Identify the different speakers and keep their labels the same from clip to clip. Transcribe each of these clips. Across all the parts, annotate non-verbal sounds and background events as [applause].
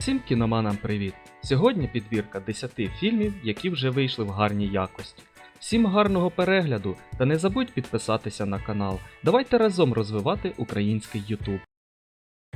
Speaker 1: Всім кіноманам привіт! Сьогодні підбірка 10 фільмів, які вже вийшли в гарній якості. Всім гарного перегляду та не забудь підписатися на канал. Давайте разом розвивати український YouTube.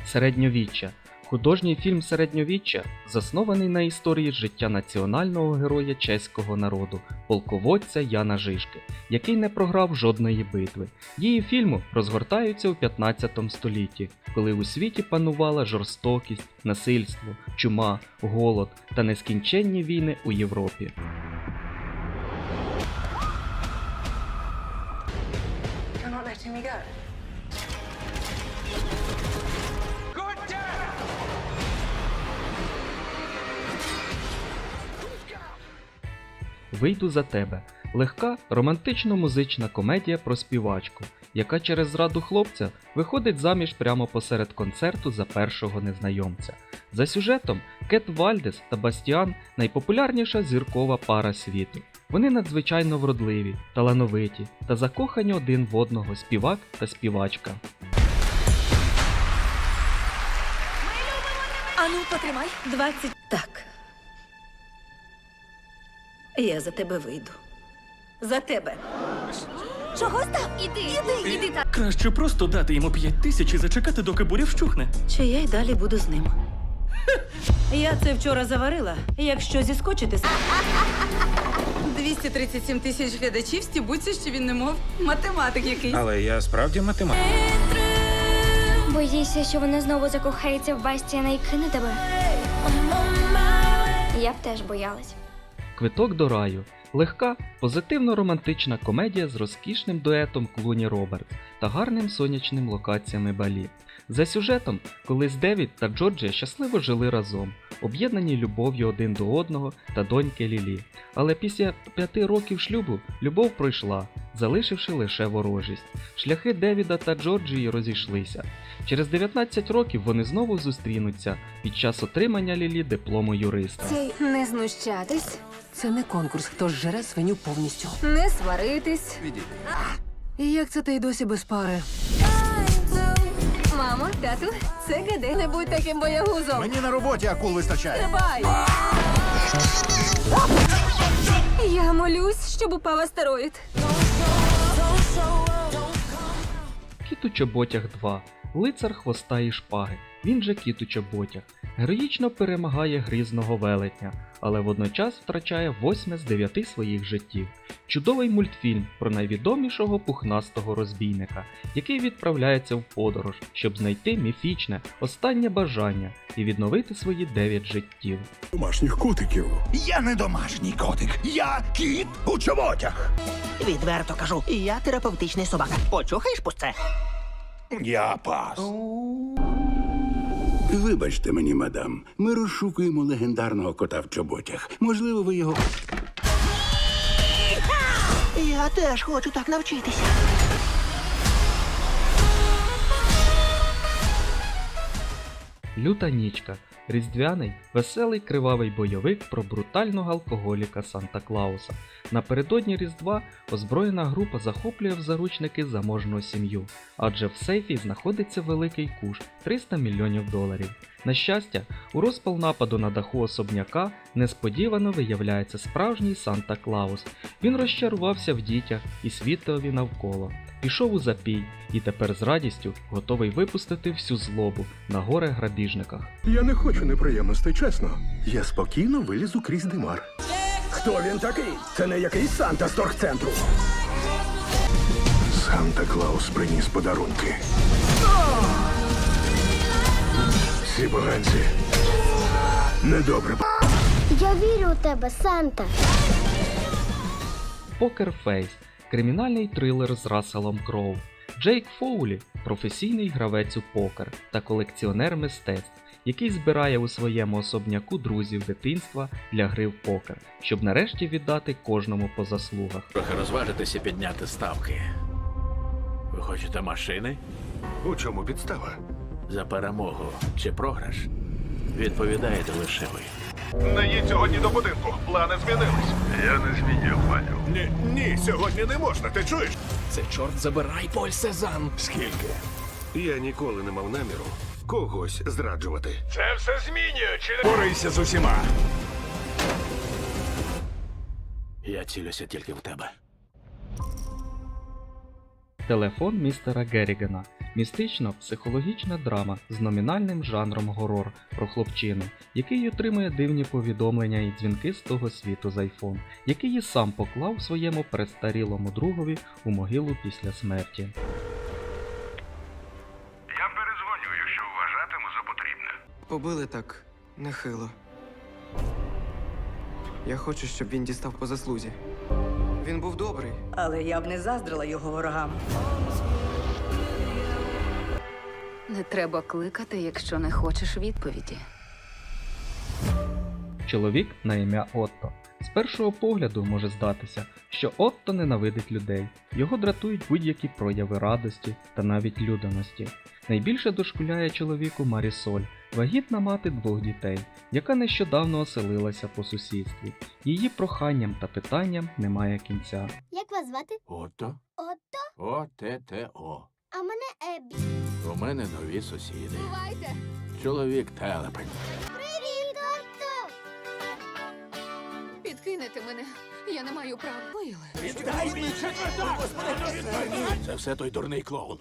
Speaker 1: Середньовіччя. Художній фільм Середньовіччя заснований на історії життя національного героя чеського народу, полководця Яна Жишки, який не програв жодної битви. Дії фільму розгортаються у 15 столітті, коли у світі панувала жорстокість, насильство, чума, голод та нескінченні війни у Європі. Вийду за тебе. Легка романтично-музична комедія про співачку, яка через зраду хлопця виходить заміж прямо посеред концерту за першого незнайомця. За сюжетом Кет Вальдес та Бастіан найпопулярніша зіркова пара світу. Вони надзвичайно вродливі, талановиті та закохані один в одного співак та співачка.
Speaker 2: Ану, потримай.
Speaker 3: 20.
Speaker 2: Так. Я за тебе вийду. За тебе. Чого став? Іди, іди, іди так.
Speaker 4: Краще просто дати йому п'ять тисяч і зачекати, доки буря вщухне.
Speaker 2: Чи я й далі буду з ним? [laughs] Я це вчора заварила. Якщо зіскочити, [laughs] с-
Speaker 3: 237 тисяч глядачів стібуться, що він не мов математик якийсь.
Speaker 5: Але я справді математик.
Speaker 6: Боїшся, що вона знову закохається в Бастіана і кине тебе? Я б теж боялась.
Speaker 1: Квиток до раю легка, позитивно-романтична комедія з розкішним дуетом Клуні Робертс та гарним сонячним локаціями Балі. За сюжетом, колись Девід та Джорджія щасливо жили разом, об'єднані любов'ю один до одного та доньки Лілі. Але після п'яти років шлюбу любов пройшла, залишивши лише ворожість. Шляхи Девіда та Джорджії розійшлися. Через 19 років вони знову зустрінуться під час отримання Лілі диплому юриста.
Speaker 7: Не знущатись,
Speaker 8: Це не конкурс, хто ж жере свиню повністю.
Speaker 7: не сваритись.
Speaker 8: І як це ти й досі без пари?
Speaker 7: Мамо, тату, це ГД. Не будь таким боягузом.
Speaker 5: Мені на роботі акул вистачає.
Speaker 7: Давай. Я молюсь, щоб упав астероїд.
Speaker 1: Кіт у чоботях 2. Лицар хвоста і шпаги. Він же кіт у чоботях. Героїчно перемагає грізного велетня, але водночас втрачає восьме з дев'яти своїх життів. Чудовий мультфільм про найвідомішого пухнастого розбійника, який відправляється в подорож, щоб знайти міфічне останнє бажання і відновити свої дев'ять життів.
Speaker 9: домашніх котиків.
Speaker 5: Я не домашній котик, я кіт у чоботях.
Speaker 10: Відверто кажу, я терапевтичний собака. Почухаєш пусте?
Speaker 5: Я пас.
Speaker 9: Вибачте мені, мадам. Ми розшукуємо легендарного кота в чоботях. Можливо, ви його.
Speaker 10: Я теж хочу так навчитися.
Speaker 1: Люта нічка різдвяний, веселий кривавий бойовик про брутального алкоголіка Санта Клауса. Напередодні Різдва озброєна група захоплює в заручники заможну сім'ю, адже в сейфі знаходиться великий куш 300 мільйонів доларів. На щастя, у розпал нападу на даху особняка несподівано виявляється справжній Санта Клаус. Він розчарувався в дітях і світові навколо. Пішов у запій і тепер з радістю готовий випустити всю злобу на горе грабіжниках.
Speaker 9: Я не хочу неприємностей, чесно. Я спокійно вилізу крізь димар. Хто він такий? Це не якийсь Санта з торгцентру. Санта Клаус приніс подарунки. Ці поганці. Недобре.
Speaker 6: Я вірю у тебе, Санта.
Speaker 1: Покер Фейс кримінальний трилер з Расселом Кроу. Джейк Фоулі професійний гравець у покер та колекціонер мистецтв, який збирає у своєму особняку друзів дитинства для гри в покер, щоб нарешті віддати кожному по заслугах.
Speaker 4: Трохи розважитися підняти ставки. Ви хочете машини?
Speaker 9: У чому підстава?
Speaker 4: За перемогу чи програш? Відповідаєте лише ви.
Speaker 5: Не їдь сьогодні до будинку. Плани змінились.
Speaker 9: Я не змінив паню.
Speaker 5: Ні, ні, сьогодні не можна, ти чуєш?
Speaker 4: Це чорт забирай Поль Сезан.
Speaker 9: Скільки? Я ніколи не мав наміру когось зраджувати.
Speaker 5: Це все змінює, чи не борися з усіма.
Speaker 4: Я цілюся тільки в тебе.
Speaker 1: Телефон містера Геррігана містично-психологічна драма з номінальним жанром горор про хлопчину, який отримує дивні повідомлення і дзвінки з того світу з айфон, який і сам поклав своєму престарілому другові у могилу після смерті.
Speaker 5: Якщо вважатиму за потрібне.
Speaker 11: Побили так нехило. Я хочу, щоб він дістав по заслузі. Він був добрий.
Speaker 2: Але я б не заздрила його ворогам.
Speaker 3: Не треба кликати, якщо не хочеш відповіді.
Speaker 1: Чоловік на ім'я Отто. З першого погляду може здатися, що Отто ненавидить людей, його дратують будь-які прояви радості та навіть людяності. Найбільше дошкуляє чоловіку Марісоль, вагітна мати двох дітей, яка нещодавно оселилася по сусідстві. Її проханням та питанням немає кінця.
Speaker 6: Як вас звати?
Speaker 4: Ото?
Speaker 6: Отто,
Speaker 4: О-те-те-о.
Speaker 6: а мене Еббі.
Speaker 4: У мене нові сусіди.
Speaker 6: Бувайте.
Speaker 4: Чоловік телепень.
Speaker 6: Привіт, Отто!
Speaker 7: Підкинете мене. Я не маю права. Пили.
Speaker 4: Це все той дурний клоун.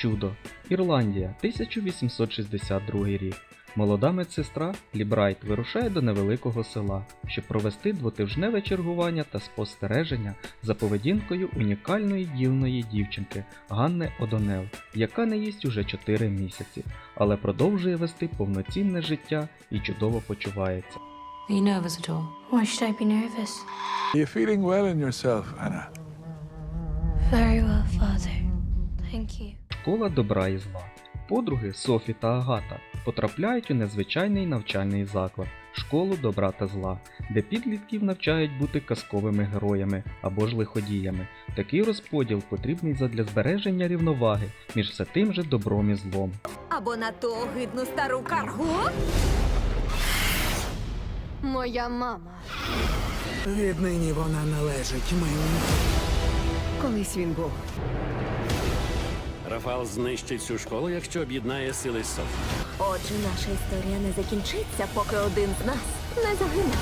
Speaker 1: Чудо. Ірландія, 1862 рік. Молода медсестра Лібрайт вирушає до невеликого села, щоб провести двотижневе чергування та спостереження за поведінкою унікальної дівної дівчинки Ганни Одонел, яка не їсть уже 4 місяці, але продовжує вести повноцінне життя і чудово почувається.
Speaker 7: Are you nervous at all?
Speaker 6: Why should I be nervous?
Speaker 5: You're feeling well in yourself, Anna.
Speaker 6: Very well.
Speaker 1: Школа добра і зла. Подруги Софі та Агата потрапляють у незвичайний навчальний заклад школу добра та зла, де підлітків навчають бути казковими героями або ж лиходіями. Такий розподіл потрібний задля збереження рівноваги між все тим же добром і злом.
Speaker 2: Або на ту огидну стару каргу.
Speaker 6: Моя мама.
Speaker 10: Віднині вона належить мені.
Speaker 8: Колись він був.
Speaker 4: Рафал знищить цю школу, якщо об'єднає сили Софі.
Speaker 2: Отже, наша історія не закінчиться, поки один з нас не загине.